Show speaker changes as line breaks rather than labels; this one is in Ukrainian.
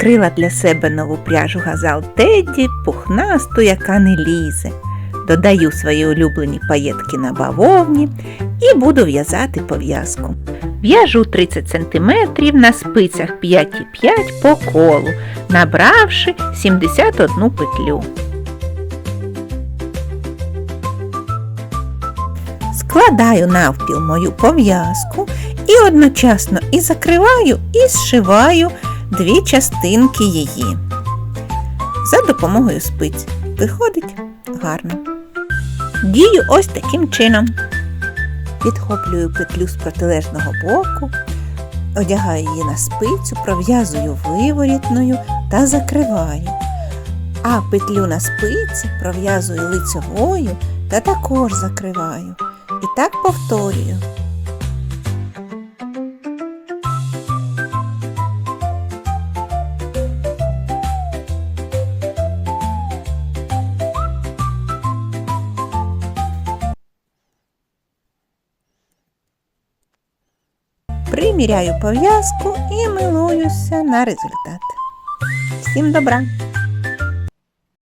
Відкрила для себе нову пряжу газал Тедді, пухнасту, яка не лізе. Додаю свої улюблені паєтки на бавовні і буду в'язати пов'язку. В'яжу 30 см на спицях 5,5 по колу, набравши 71 петлю. Складаю навпіл мою пов'язку і одночасно і закриваю, і зшиваю дві частинки її. За допомогою спиць. Виходить гарно. Дію ось таким чином. Підхоплюю петлю з протилежного боку, одягаю її на спицю, пров'язую виворітною та закриваю. А петлю на спиці пров'язую лицевою та також закриваю. І так повторюю. Приміряю пов'язку і милуюся на результат. Всім добра!